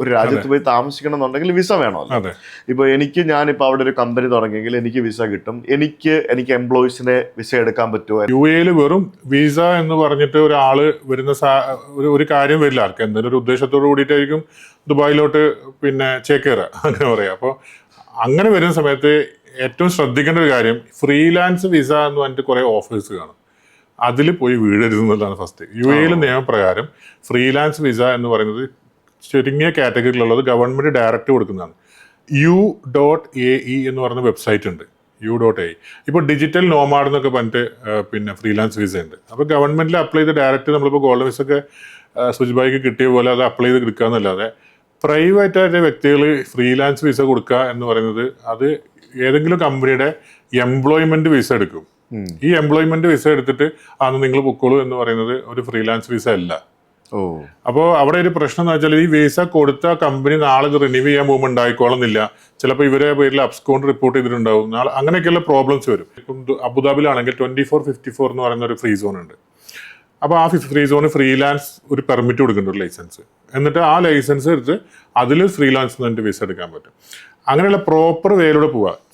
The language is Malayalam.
ഒരു രാജ്യത്ത് പോയി താമസിക്കണം എന്നുണ്ടെങ്കിൽ വിസ വേണമല്ലോ. ഇപ്പൊ എനിക്ക് ഞാനിപ്പോ അവിടെ ഒരു കമ്പനി തുടങ്ങിയെങ്കിൽ എനിക്ക് വിസ കിട്ടും. എനിക്ക് എനിക്ക് എംപ്ലോയിസിനെ വിസ എടുക്കാൻ പറ്റുമോ? യു എയിൽ വെറും വിസ എന്ന് പറഞ്ഞിട്ട് ഒരാൾ വരുന്ന ഒരു ഒരു കാര്യം വരില്ല. ആർക്ക് എന്തെങ്കിലും ഒരു ഉദ്ദേശത്തോട് കൂടിയിട്ടായിരിക്കും ദുബായിലോട്ട് പിന്നെ ചേക്കേറ അങ്ങനെ പറയാം. അപ്പോൾ അങ്ങനെ വരുന്ന സമയത്ത് ഏറ്റവും ശ്രദ്ധിക്കേണ്ട ഒരു കാര്യം ഫ്രീലാൻസ് വിസ എന്ന് പറഞ്ഞിട്ട് കുറേ ഓഫേഴ്സ് കാണും. അതിൽ പോയി വീഴരുത് എന്നുള്ളതാണ് ഫസ്റ്റ് യു എയിൽ നിയമപ്രകാരം ഫ്രീലാൻസ് വിസ എന്ന് പറയുന്നത് ചുരുങ്ങിയ കാറ്റഗറിയിലുള്ളത് ഗവൺമെന്റ് ഡയറക്റ്റ് കൊടുക്കുന്നതാണ്. യു ഡോട്ട് എ ഇ എന്ന് പറയുന്ന വെബ്സൈറ്റ് ഉണ്ട്. യു ഡോട്ട് എ ഇപ്പോൾ ഡിജിറ്റൽ നോമാഡ് എന്നൊക്കെ പറഞ്ഞിട്ട് പിന്നെ ഫ്രീലാൻസ് വിസ ഉണ്ട്. അപ്പോൾ ഗവൺമെന്റിൽ അപ്ലൈ ചെയ്ത് ഡയറക്റ്റ് നമ്മളിപ്പോൾ ഗോൾഡൻ വിസ ഒക്കെ സുജിബായിക്ക് കിട്ടിയ പോലെ അത് അപ്ലൈ ചെയ്ത് എടുക്കുക എന്നല്ലാതെ പ്രൈവറ്റ് ആയിട്ട് വ്യക്തികൾ ഫ്രീലാൻസ് വിസ കൊടുക്കുക എന്ന് പറയുന്നത് അത് ഏതെങ്കിലും കമ്പനിയുടെ എംപ്ലോയ്മെന്റ് വിസ എടുക്കും. ഈ എംപ്ലോയ്മെന്റ് വിസ എടുത്തിട്ട് അന്ന് നിങ്ങൾ പൊക്കോളൂ എന്ന് പറയുന്നത് ഒരു ഫ്രീലാൻസ് വിസ അല്ല. അപ്പോൾ അവിടെ ഒരു പ്രശ്നം എന്ന് വെച്ചാൽ ഈ വിസ കൊടുത്ത കമ്പനി നാളെ റിന്യൂ ചെയ്യാൻ പോകുമ്പോൾ ഉണ്ടായിക്കോളുന്നില്ല. ചിലപ്പോൾ ഇവരെ പേരിൽ അബ്സ്കൗണ്ട് റിപ്പോർട്ട് ചെയ്തിട്ടുണ്ടാവും. നാളെ അങ്ങനെയൊക്കെയുള്ള പ്രോബ്ലംസ് വരും. ഇപ്പം അബുദാബിയിലാണെങ്കിൽ ട്വന്റി ഫോർ ഫിഫ്റ്റി ഫോർ എന്ന് പറയുന്ന ഒരു ഫ്രീ സോൺ ഉണ്ട്. അപ്പോൾ ആ ഫ്രീ സോണ് ഫ്രീലാൻസ് ഒരു പെർമിറ്റ് കൊടുക്കുന്നുണ്ട് ഒരു ലൈസൻസ് എന്നിട്ട് ആ ലൈസൻസ് എടുത്ത് അതിൽ ഫ്രീലാൻസ് എന്നിട്ട് വിസ എടുക്കാൻ പറ്റും. അങ്ങനെയുള്ള പ്രോപ്പർ വേയിലൂടെ പോവുക